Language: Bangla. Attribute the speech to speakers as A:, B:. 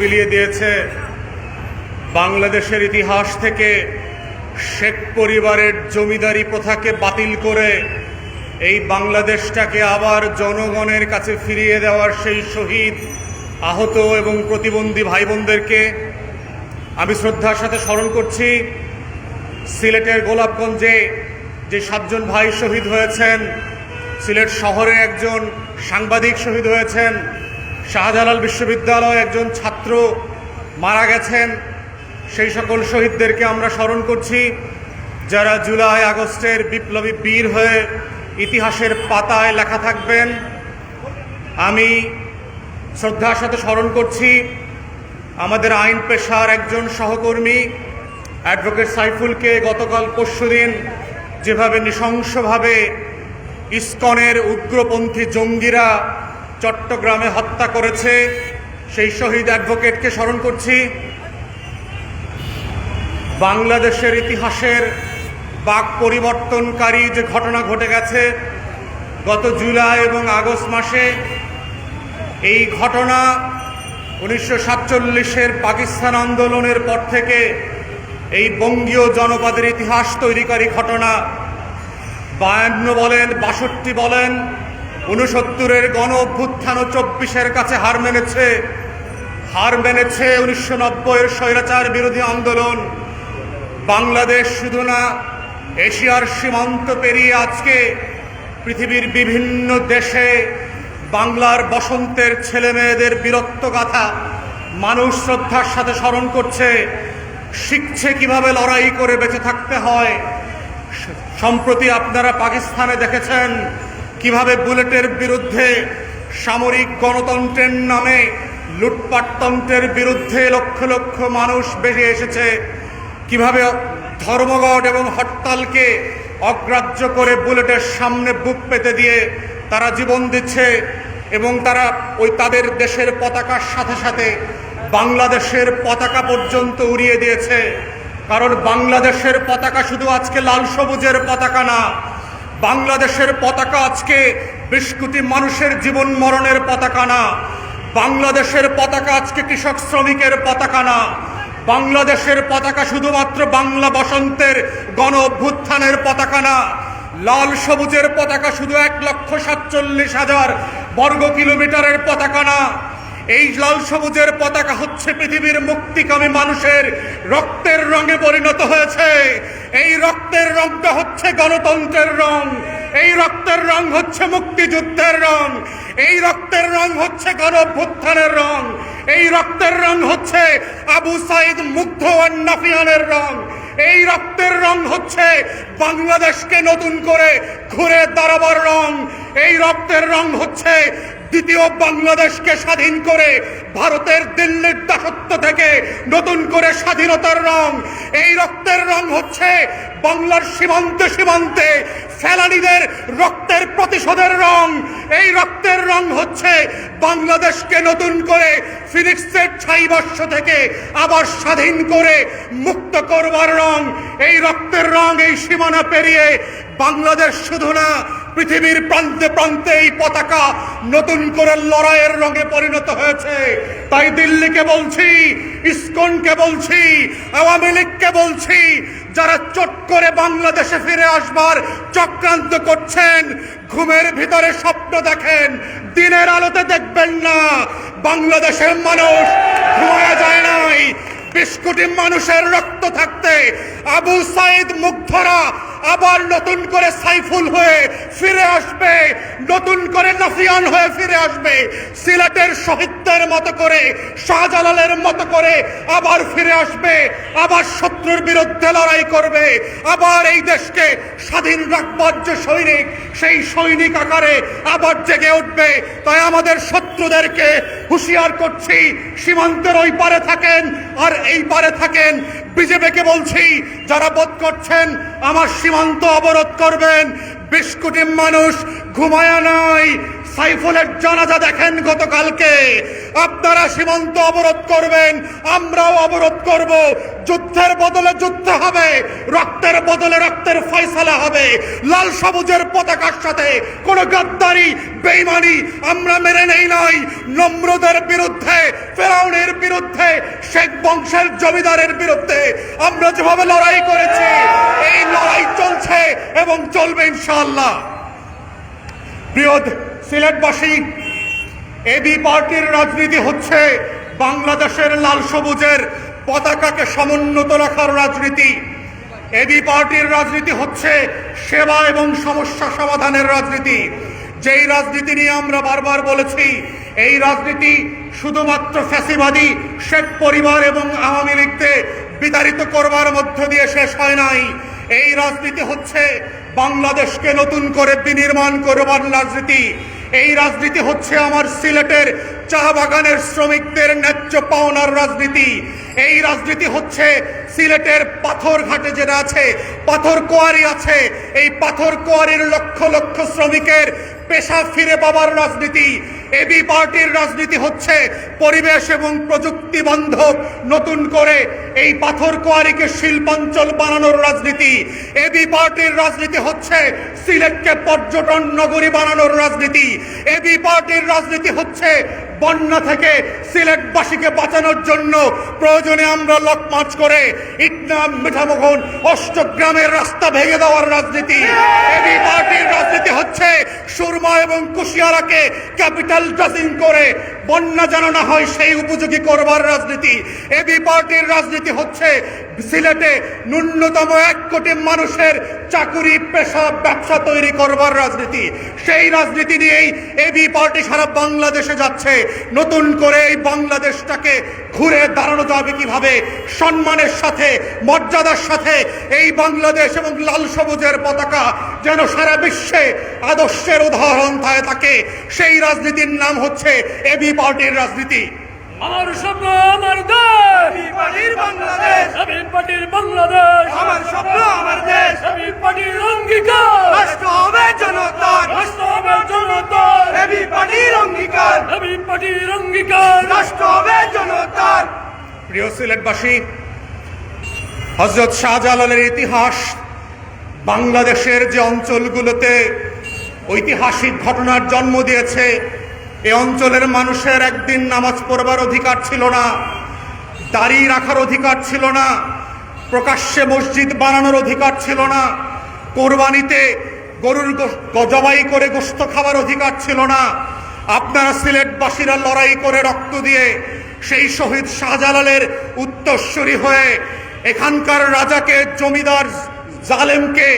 A: বিলিয়ে দিয়েছে। বাংলাদেশের ইতিহাস থেকে শেখ পরিবারের জমিদারি প্রথাকে বাতিল করে এই বাংলাদেশটাকে আবার জনগণের কাছে ফিরিয়ে দেওয়ার সেই শহীদ, আহত এবং প্রতিবন্ধী ভাই বোনদেরকে আমি শ্রদ্ধার সাথে স্মরণ করছি। সিলেটের গোলাপগঞ্জে যে সাতজন ভাই শহীদ হয়েছেন, সিলেট শহরে একজন সাংবাদিক শহীদ হয়েছেন শাহজালাল বিশ্ববিদ্যালয়ে একজন ছাত্র মারা গেছেন। সেই সকল শহীদদেরকে আমরা স্মরণ করছি। যারা জুলাই আগস্টের বিপ্লবী বীর হয়ে ইতিহাসের পাতায় লেখা থাকবেন, আমি শ্রদ্ধার সাথে স্মরণ করছি, আমাদের আইন পেশার একজন সহকর্মী, অ্যাডভোকেট সাইফুলকে গতকাল পরশুদিন যেভাবে নৃশংসভাবে ইস্কনের উগ্রপন্থী জঙ্গিরা চট্টগ্রামে হত্যা করেছে। সেই শহীদ অ্যাডভোকেটকে স্মরণ করছি। বাংলাদেশের ইতিহাসের বাক পরিবর্তনকারী যে ঘটনা ঘটে গেছে, গত জুলাই এবং আগস্ট মাসে, এই ঘটনা উনিশশো সাতচল্লিশের পাকিস্তান আন্দোলনের পর থেকে এই বঙ্গীয় জনপদের ইতিহাস তৈরিকারী ঘটনা বায়ান্ন বলেন, বাষট্টি বলেন উনসত্তরের গণ অভ্যুত্থান ও চব্বিশের কাছে হার মেনেছে। হার মেনেছে উনিশশো নব্বইয়ের স্বৈরাচার বিরোধী আন্দোলন। বাংলাদেশ শুধু না, এশিয়ার সীমান্ত পেরিয়ে আজকে পৃথিবীর বিভিন্ন দেশে বাংলার বসন্তের ছেলে মেয়েদের বীরত্ব গাথা মানুষ শ্রদ্ধার সাথে স্মরণ করছে, শিখছে কীভাবে লড়াই করে বেঁচে থাকতে হয়। সম্প্রতি আপনারা পাকিস্তানে দেখেছেন কীভাবে বুলেটের বিরুদ্ধে সামরিক গণতন্ত্রের নামে লুটপাটতন্ত্রের বিরুদ্ধে লক্ষ লক্ষ মানুষ বেরিয়ে এসেছে, কীভাবে ধর্মঘট এবং হরতালকে অগ্রাহ্য করে বুলেটের সামনে বুক পেতে দিয়ে তারা জীবন দিচ্ছে এবং তারা ওই তাদের দেশের পতাকার সাথে সাথে বাংলাদেশের পতাকা পর্যন্ত উড়িয়ে দিয়েছে। কারণ বাংলাদেশের পতাকা শুধু আজকে লাল সবুজের পতাকা না বাংলাদেশের পতাকা আজকে বিশ কোটি মানুষের জীবন মরণের পতাকা না। বাংলাদেশের পতাকা আজকে কৃষক শ্রমিকের পতাকা না। বাংলাদেশের পতাকা শুধুমাত্র বাংলা বসন্তের গণ অভ্যুত্থানের পতাকা না। লাল সবুজের পতাকা শুধু এক লক্ষ সাতচল্লিশ হাজার বর্গ কিলোমিটারের পতাকা না। এই লাল সবুজের পতাকা হচ্ছে পৃথিবীর মুক্তিকামী মানুষের রক্তের রঙে পরিণত হয়েছে। এই রক্তের রংটা হচ্ছে গণতন্ত্রের রং। এই রক্তের রং হচ্ছে মুক্তিযুদ্ধের রং। এই রক্তের রং হচ্ছে গণভ্যুত্থানের রং। এই রক্তের রং হচ্ছে আবু সাইদ মুগ্ধ নাফিয়ানের রং। এই রক্তের রং হচ্ছে বাংলাদেশকে নতুন করে ঘুরে দাঁড়াবার রং। এই রক্তের রং হচ্ছে দ্বিতীয় বাংলাদেশকে স্বাধীন করে ভারতের দিল্লির দাসত্ব থেকে নতুন করে স্বাধীনতার রং। এই রক্তের রং হচ্ছে বাংলার সীমান্তে সীমান্তে ফেলানিদের রক্তের প্রতিশোধের রং। এই রক্তের রং হচ্ছে বাংলাদেশকে নতুন করে ফিনিক্সের ছাইবর্ষ থেকে আবার স্বাধীন করে মুক্ত করবার রং। এই রক্তের রং এই সীমানা পেরিয়ে বাংলাদেশ শুধু না পৃথিবীর প্রান্তে প্রান্তে এই পতাকা নতুন করে লড়াইয়ের রঙে পরিণত হয়েছে। তাই দিল্লিকে বলছি, ইসকনকে বলছি, আওয়ামী লীগকে বলছি, যারা চট করে বাংলাদেশে ফিরে আসবার চক্রান্ত করছেন, ঘুমের ভিতরে স্বপ্ন দেখেন, দিনের আলোতে দেখবেন না, বাংলাদেশের মানুষ ঘুমায় যায় নাই। বিশ কোটি মানুষের রক্ত থাকতে আবু সাইদ মুগ্ধরা আবার নতুন করে সাইফুল হয়ে ফিরে আসবে, নতুন করে নাফিয়ান হয়ে ফিরে আসবে, সিলেটের শহীদদের মতো করে, শাহজালালের মতো করে আবার ফিরে আসবে, আবার শত্রুর বিরুদ্ধে লড়াই করবে, আবার এই দেশকে স্বাধীন রাখবার যে সৈনিক, সেই সৈনিক আকারে আবার জেগে উঠবে। তাই আমাদের শত্রুদেরকে হুঁশিয়ার করছি, সীমান্তের ওই পারে থাকেন, আর এই পারে থাকেন। বিজেপিকে বলছি, যারা বোধ করছেন, আমার সীমান্ত অবরোধ করবেন। বিশ কোটি মানুষ ঘুমায়া নাই। সাইফুলের জানাজা দেখেন গতকালকে। আপনারা সীমান্ত অবরোধ করবেন, আমরাও অবরোধ করব। যুদ্ধের বদলে যুদ্ধ হবে, রক্তের বদলে রক্তের ফয়সালা হবে। লাল সবুজের পতাকার সাথে কোনো গাদ্দারি, বেইমানি আমরা মেনে নেই নাই। নম্রদের বিরুদ্ধে, ফেরাউনের বিরুদ্ধে, শেখ বংশের জমিদারের বিরুদ্ধে আমরা যেভাবে লড়াই করেছি, এই লড়াই চলছে এবং চলবে ইনশাআল্লাহ। প্রিয় সিলেটবাসী এবি পার্টির রাজনীতি হচ্ছে বাংলাদেশের লাল সবুজের পতাকাকে সমুন্নত রাখার রাজনীতি। এবি পার্টির রাজনীতি হচ্ছে সেবা এবং সমস্যা সমাধানের রাজনীতি। যেই রাজনীতি নিয়ে আমরা বারবার বলেছি, এই রাজনীতি শুধুমাত্র ফ্যাসিবাদী, শেখ পরিবার এবং আওয়ামী লীগকে বিতাড়িত করবার মধ্য দিয়ে শেষ হয় নাই। এই রাজনীতি হচ্ছে বাংলাদেশকে নতুন করে বিনির্মাণ করবার রাজনীতি। এই রাজনীতি হচ্ছে আমার সিলেটের চা বাগানের শ্রমিকদের ন্যায্য পাওনার রাজনীতি। এই রাজনীতি হচ্ছে সিলেটের পাথর ঘাটে যেটা আছে, পাথর কোয়ারি আছে। এই পাথর কোয়ারির লক্ষ লক্ষ শ্রমিকের পেশা ফিরে পাবার রাজনীতি। এবি পার্টির রাজনীতি হচ্ছে পরিবেশ এবং প্রযুক্তি বান্ধব, নতুন করে এই পাথর কোয়ারিকে শিল্পাঞ্চল বানানোর রাজনীতি। এবি পার্টির রাজনীতি হচ্ছে সিলেটকে পর্যটন নগরী বানানোর রাজনীতি। এবি পার্টির রাজনীতি হচ্ছে বন্যা থেকে সিলেটবাসীকে বাঁচানোর জন্য প্রয়োজনে আমরা লক মার্চ করে ইটনাম মিঠামোহন অষ্টগ্রামের রাস্তা ভেঙে দেওয়ার রাজনীতি। এবি পার্টির রাজনীতি হচ্ছে সুরমা এবং কুশিয়ারাকে ক্যাপিটাল ড্রেসিং করে বন্যা যেন না হয় সেই উপযোগী করবার রাজনীতি। এবি পার্টির রাজনীতি হচ্ছে সিলেটে ন্যূনতম এক কোটি মানুষের চাকুরি পেশা ব্যবসা তৈরি করবার রাজনীতি। সেই রাজনীতি নিয়েই এবি পার্টি সারা বাংলাদেশে যাচ্ছে। নতুন করে এই বাংলাদেশটাকে ঘুরে দাঁড়ানো যাবে কীভাবে? সম্মানের সাথে, মর্যাদার সাথে এই বাংলাদেশ এবং লাল সবুজের পতাকা যেন সারা বিশ্বে আদর্শের উদাহরণ থাকে। সেই রাজনীতির নাম হচ্ছে এবি পার্টির রাজনীতি।
B: আমার স্বপ্ন আমার দেশ।
C: পার্টির বাংলাদেশ।
B: আমি পার্টির বাংলাদেশ।
C: আমার স্বপ্ন আমার দেশ।
B: আমি পার্টির অঙ্গীকার।
C: রাষ্ট্র হবে জনতার।
B: রাষ্ট্র হবে জনতার।
C: এবি পার্টির অঙ্গীকার।
B: আমি পার্টির অঙ্গীকার।
C: রাষ্ট্র হবে জনতার।
A: প্রিয় সিলেটবাসী হজরত শাহজালালের ইতিহাস বাংলাদেশের যে অঞ্চলগুলোতে ঐতিহাসিক ঘটনার জন্ম দিয়েছে এ অঞ্চলের মানুষের একদিন নামাজ পড়বার অধিকার ছিল না দাড়ি রাখার অধিকার ছিল না, প্রকাশ্যে মসজিদ বানানোর অধিকার ছিল না, কোরবানিতে গরুর জবাই করে গোস্ত খাবার অধিকার ছিল না। আপনারা সিলেটবাসীরা লড়াই করে রক্ত দিয়ে সেই শহীদ শাহজালালের উত্তরস্বরী হয়ে এখানকার রাজাকে, জমিদার জালেমকে